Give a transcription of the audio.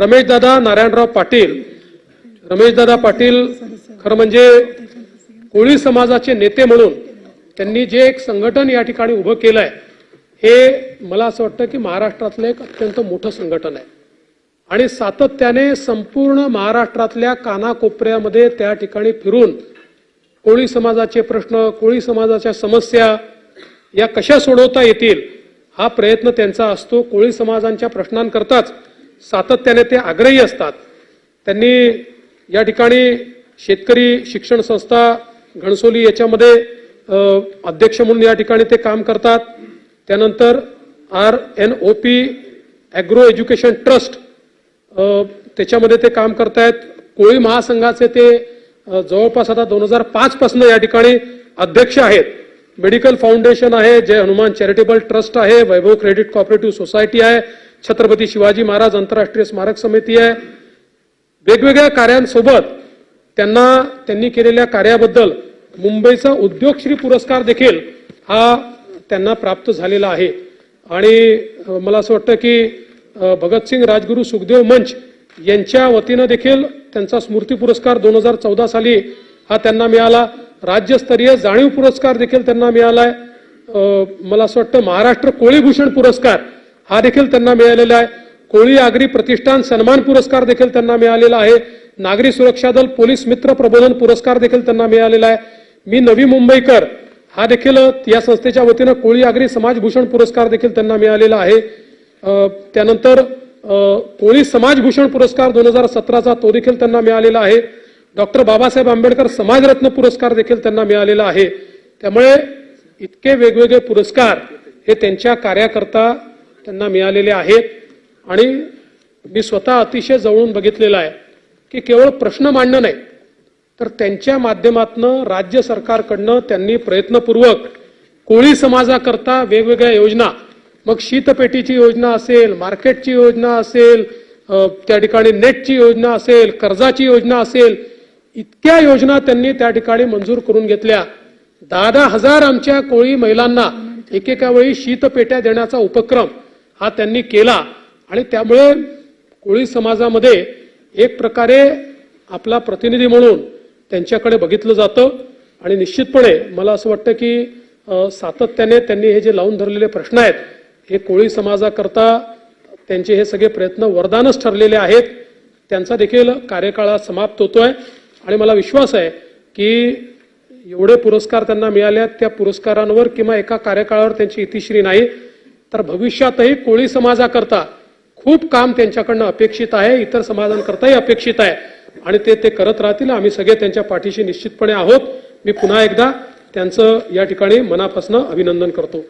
रमेशदादा नारायणराव पाटील. रमेशदादा पाटील खरं म्हणजे कोळी समाजाचे नेते म्हणून त्यांनी जे एक संघटन या ठिकाणी उभं केलं आहे हे मला असं वाटतं की महाराष्ट्रातलं एक अत्यंत मोठं संघटन आहे. आणि सातत्याने संपूर्ण महाराष्ट्रातल्या कानाकोपऱ्यामध्ये त्या ठिकाणी फिरून कोळी समाजाचे प्रश्न कोळी समाजाच्या समस्या या कशा सोडवता येतील हा प्रयत्न त्यांचा असतो. कोळी समाजांच्या प्रश्नांकरताच सातत्याने ते आग्रही असतात. त्यांनी या ठिकाणी शेतकरी शिक्षण संस्था घणसोली याच्यामध्ये अध्यक्ष म्हणून या ठिकाणी ते काम करतात. त्यानंतर R N O P agro education trust त्याच्यामध्ये ते काम करतायत. कोळी महासंघाचे ते जवळपास आता दोन हजार पाचपासून या ठिकाणी अध्यक्ष आहेत. मेडिकल फाउंडेशन आहे जय हनुमान चॅरिटेबल ट्रस्ट आहे वैभव क्रेडिट कॉपरेटिव्ह सोसायटी आहे छत्रपती शिवाजी महाराज आंतरराष्ट्रीय स्मारक समिती आहे. वेगवेगळ्या कार्यांसोबत त्यांना त्यांनी केलेल्या कार्याबद्दल मुंबईचा उद्योगश्री पुरस्कार देखील हा त्यांना प्राप्त झालेला आहे. आणि मला असं वाटतं की भगतसिंग राजगुरू सुखदेव मंच यांच्या वतीनं देखील त्यांचा स्मृती पुरस्कार दोन हजार चौदा साली हा त्यांना मिळाला. राज्यस्तरीय जाणीव पुरस्कार देखील त्यांना मिळाला आहे मला असं वाटतं महाराष्ट्र कोळीभूषण पुरस्कार हा देखील त्यांना मिळालेला आहे. कोळी आगरी प्रतिष्ठान सन्मान पुरस्कार देखील त्यांना मिळालेला आहे. नागरी सुरक्षा दल पोलीस मित्र प्रबोधन पुरस्कार देखील त्यांना मिळालेला आहे. मी नवी मुंबईकर हा देखील या संस्थेच्या वतीनं कोळी आगरी समाजभूषण पुरस्कार देखील त्यांना मिळालेला आहे. त्यानंतर कोळी समाजभूषण पुरस्कार दोन हजार सतराचा तो देखील त्यांना मिळालेला आहे. डॉक्टर बाबासाहेब आंबेडकर समाजरत्न पुरस्कार देखील त्यांना मिळालेला आहे. त्यामुळे इतके वेगवेगळे पुरस्कार हे त्यांच्या कार्याकरता त्यांना मिळालेले आहेत. आणि मी स्वतः अतिशय जवळून बघितलेलं आहे की केवळ प्रश्न मांडणं नाही तर त्यांच्या माध्यमातनं राज्य सरकारकडनं त्यांनी प्रयत्नपूर्वक कोळी समाजाकरता वेगवेगळ्या योजना मग शीतपेटीची योजना असेल मार्केटची योजना असेल त्या ठिकाणी नेटची योजना असेल कर्जाची योजना असेल इतक्या योजना त्यांनी त्या ठिकाणी मंजूर करून घेतल्या. दहा दहा हजार आमच्या कोळी महिलांना एकेका वेळी शीतपेट्या देण्याचा उपक्रम हा त्यांनी केला. आणि त्यामुळे कोळी समाजामध्ये एक प्रकारे आपला प्रतिनिधी म्हणून त्यांच्याकडे बघितलं जातं. आणि निश्चितपणे मला असं वाटतं की सातत्याने त्यांनी हे जे लावून धरलेले प्रश्न आहेत हे कोळी समाजाकरता त्यांचे हे सगळे प्रयत्न वरदानच ठरलेले आहेत. त्यांचा देखील कार्यकाळ समाप्त होतोय. आणि मला विश्वास आहे की एवढे पुरस्कार त्यांना मिळाले आहेत त्या पुरस्कारांवर किंवा एका कार्यकाळावर त्यांची इतिश्री नाही. तर भविष्यातही कोळी समाजाकरता खूप काम त्यांच्याकडनं अपेक्षित आहे इतर समाजांकरताही अपेक्षित आहे. आणि ते ते करत राहतील आम्ही सगळे त्यांच्या पाठीशी निश्चितपणे आहोत. मी पुन्हा एकदा त्यांचं या ठिकाणी मनापासून अभिनंदन करतो.